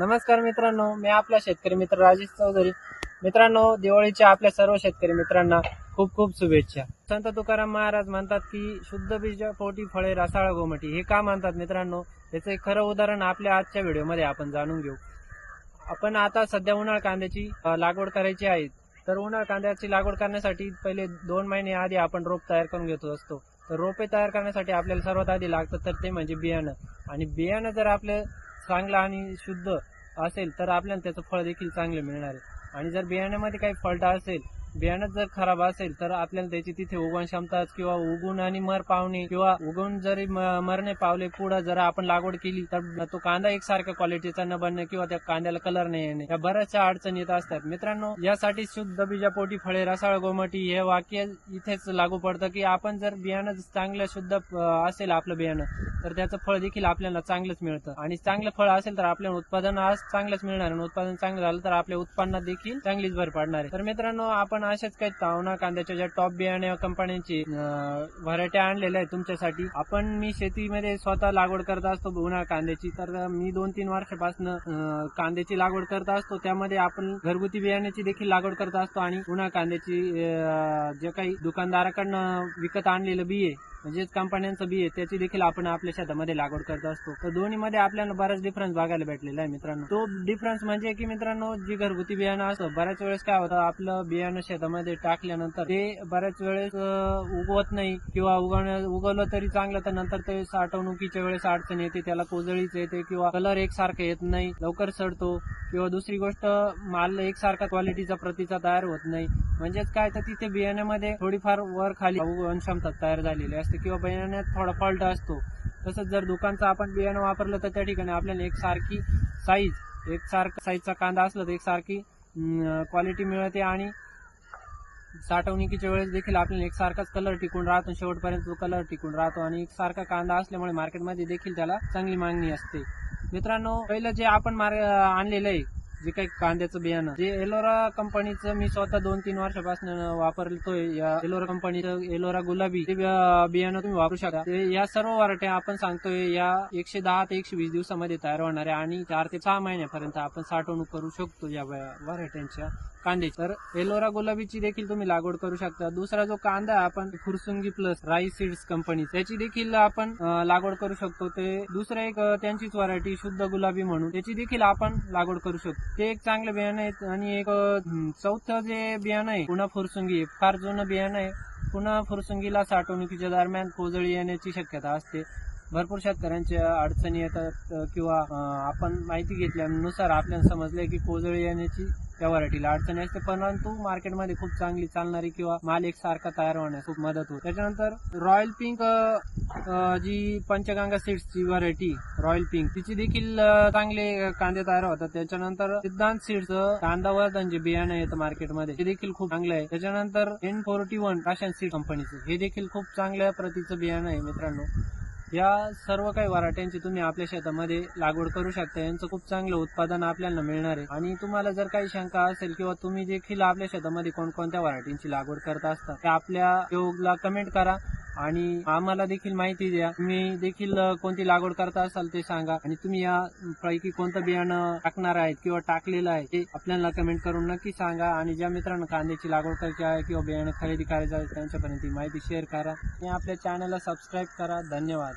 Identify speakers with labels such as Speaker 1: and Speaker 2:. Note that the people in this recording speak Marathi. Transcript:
Speaker 1: नमस्कार मित्रांनो मी आपला शेतकरी मित्र राजेश चौधरी. मित्रांनो दिवाळीच्या आपल्या सर्व शेतकरी मित्रांना खूप खूप शुभेच्छा. संत तुकाराम महाराज म्हणतात की शुद्ध बीज पोटी फळे रसाळ गोमटी हे का म्हणतात मित्रांनो? याचं एक खरं उदाहरण आपल्या आजच्या व्हिडिओमध्ये आपण जाणून घेऊ. आपण आता सध्या उन्हाळ कांद्याची लागवड करायची आहे. तर उन्हाळ कांद्याची लागवड करण्यासाठी पहिले दोन महिने आधी आपण रोप तयार करून घेतो असतो. तर रोपे तयार करण्यासाठी आपल्याला सर्वात आधी लागतं तर ते म्हणजे बियाणं. आणि बियाणं जर आपलं चांगलं आणि शुद्ध असेल तर आपल्याला त्याचं फळ देखील चांगलं मिळणार आहे. आणि जर बियाण्यामध्ये काही फॉल्ट असेल बियाणं जर खराब असेल तर आपल्याला त्याची तिथे उगवण क्षमता किंवा उगून आणि मर पावणे किंवा उगवून जरी म- मरणे पावले पुढं जर आपण लागवड केली तर तो कांदा एकसारख्या क्वालिटीचा न बनणे किंवा त्या कांद्याला कलर नाही येणे. या बऱ्याचशा अडचणी येत असतात. मित्रांनो यासाठी शुद्ध बीजापोटी फळे रसाळ गोमटी हे वाक्य इथेच लागू पडतं की आपण जर बियाणं चांगलं शुद्ध असेल आपलं बियाणं तर त्याचं फळ देखील आपल्याला चांगलंच मिळतं. आणि चांगलं फळ असेल तर आपल्याला उत्पादन आज चांगलंच मिळणार आणि उत्पादन चांगलं झालं तर आपल्या उत्पन्नात देखील चांगलीच भर पडणार आहे. तर मित्रांनो आपण अशाच काही तावना कांद्याच्या ज्या टॉप बियाणे कंपन्यांची व्हरायटी आणलेल्या आहेत तुमच्यासाठी आपण मी शेतीमध्ये स्वतः लागवड करत असतो उन्हाळ कांद्याची तर मी दोन तीन वर्षापासून कांद्याची लागवड करत असतो त्यामध्ये आपण घरगुती बियाण्याची देखील लागवड करत असतो आणि उन्हाळ कांद्याची जे काही दुकानदाराकडनं विकत आणलेलं बी आहे म्हणजेच कंपन्यांचं बी आहे त्याची देखील आपण आपल्या शेतामध्ये लागवड करत असतो. तर दोन्हीमध्ये आपल्याला बराच डिफरन्स बघायला भेटलेला आहे मित्रांनो. तो डिफरन्स म्हणजे की मित्रांनो जी घरगुती बियाणं असतं बऱ्याच वेळेस काय होतं आपलं बियाणं शेतामध्ये टाकल्यानंतर ते बऱ्याच वेळेस उगवत नाही किंवा उगवणं उगवलं तरी चांगलं तर नंतर ते साठवणुकीच्या वेळेस अडचण येते त्याला कोजळीच येते किंवा कलर एकसारखा येत नाही लवकर सडतो. किंवा दुसरी गोष्ट माल एकसारखा क्वालिटीचा प्रतीचा तयार होत नाही. म्हणजेच काय तर तिथे बियाण्यामध्ये थोडीफार वर खाली क्षमता तयार झालेली असते किंवा बियाण्यात थोडा फॉल्ट असतो. तसंच जर दुकानचं आपण बियाणं वापरलं तर त्या ठिकाणी आपल्याला एकसारखी साईज एकसारखा साईजचा कांदा असला तर एकसारखी क्वालिटी मिळते आणि साठवणुकीच्या वेळेस देखील आपल्याला एकसारखाच कलर टिकून राहतो शेवटपर्यंत तो कलर टिकून राहतो. आणि एक सारखा कांदा असल्यामुळे मार्केटमध्ये देखील त्याला चांगली मागणी असते. मित्रांनो पहिलं जे आपण मार आणलेलं आहे जे काही कांद्याचं बियाणं जे एलोरा कंपनीचं मी स्वतः दोन तीन वर्षापासून वापरतोय. या एलोरा कंपनीचं एलोरा गुलाबी ते बियाणं तुम्ही वापरू शकता. ते या सर्व व्हरायट्या आपण सांगतोय या एकशे दहा ते एकशे वीस दिवसामध्ये तयार होणार आहे आणि चार ते सहा महिन्यापर्यंत आपण साठवणूक करू शकतो या व्हरायट्यांच्या कांदे. तर एलोरा गुलाबीची देखील तुम्ही लागवड करू शकता. दुसरा जो कांदा आहे आपण खुरसुंगी प्लस राईस सीड्स कंपनी त्याची देखील आपण लागवड करू शकतो. ते दुसरं एक त्यांचीच व्हरायटी शुद्ध गुलाबी म्हणून. त्याची देखील आपण लागवड करू शकतो. ते एक चांगलं बियाणं आहे आणि एक चौथं जे बियाणं आहे पुन्हा फुरसुंगी फार जुनं बियाणं आहे. पुन्हा फुरसुंगीला साठवणुकीच्या दरम्यान कोजळी येण्याची शक्यता असते. भरपूर शेतकऱ्यांच्या अडचणी येतात किंवा आपण माहिती घेतल्यानुसार आपल्याला समजलंय की कोजळी येण्याची त्या व्हरायटीला अडचणी असते परंतु मार्केटमध्ये खूप चांगली चालणारी किंवा माल एक सारखा तयार होण्यास खूप मदत होते. त्याच्यानंतर रॉयल पिंक जी पंचगंगा सीड्सची व्हरायटी रॉयल पिंक तिची देखील चांगले कांदे तयार होतात. त्याच्यानंतर सिद्धांत सीड्स कांदावर्धन जे बियाणं येतं मार्केटमध्ये ते देखील खूप चांगलं आहे. त्याच्यानंतर N forty one Rasi seed कंपनीचं हे देखील खूप चांगल्या प्रतीचं बियाणं आहे मित्रांनो. या सर्व काही वराट्यांची तुम्ही आपल्या शेतामध्ये लागवड करू शकता. यांचं खूप चांगलं उत्पादन आपल्याला मिळणार आहे. आणि तुम्हाला जर काही शंका असेल किंवा तुम्ही देखील आपल्या शेतामध्ये कोणकोणत्या वराठींची लागवड करत असता ते आपल्या योगला कमेंट करा आणि आम्हाला देखील माहिती द्या. तुम्ही देखील कोणती लागवड करता असाल ते सांगा. आणि तुम्ही या पैकी कोणतं बियाणं टाकणार आहेत किंवा टाकलेलं आहे ते आपल्याला कमेंट करून नक्की सांगा. आणि ज्या मित्रांना कांद्याची लागवड करायची आहे किंवा बियाणं खरेदी करायचं आहे त्यांच्यापर्यंत माहिती शेअर करा. आणि आपल्या चॅनलला सबस्क्राईब करा. धन्यवाद.